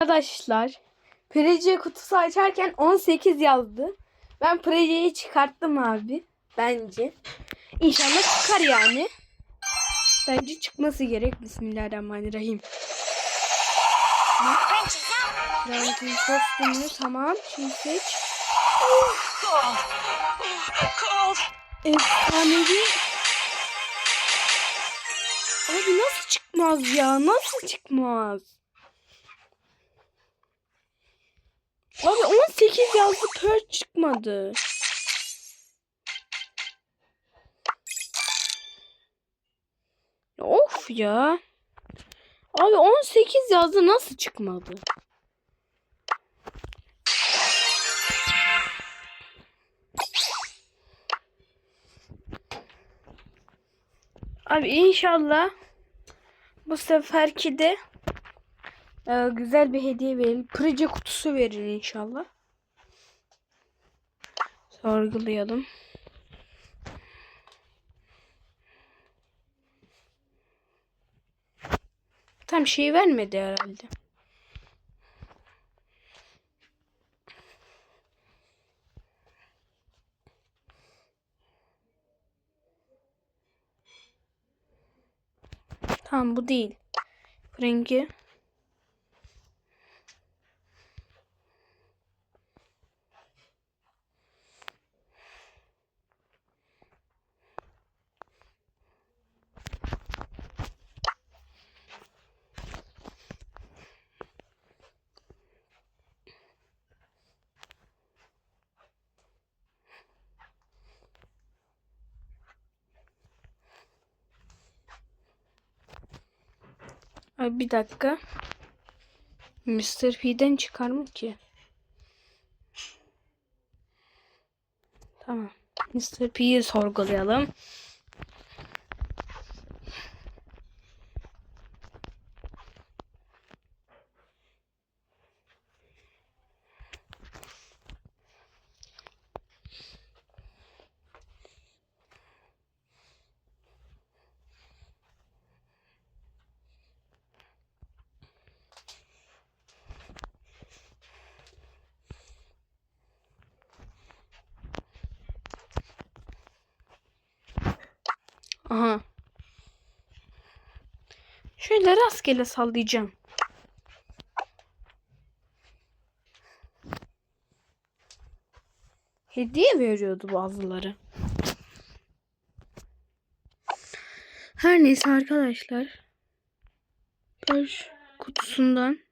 Arkadaşlar Prece kutusu açarken 18 yazdı. Ben Prece'yi çıkarttım abi. Bence. İnşallah çıkar yani. Bence çıkması gerek. Bismillahirrahmanirrahim. Rankın kostümü tamam. Şimdi seç. Efsanevi. Abi nasıl çıkmaz ya? Nasıl çıkmaz? Abi 18 yazdı per çıkmadı. Of ya. Abi 18 yazdı nasıl çıkmadı? Abi inşallah bu seferki de e, güzel bir hediye verir. Proje kutusu verir inşallah. Sorgulayalım. Tam şey vermedi herhalde. Tamam bu değil. Rengi. Bir dakika. Mr. P'den çıkar mı ki? Tamam. Mr. P'yi sorgulayalım. Aha. Şöyle rastgele sallayacağım. Hediye veriyordu bazıları. Her neyse arkadaşlar. Baş kutusundan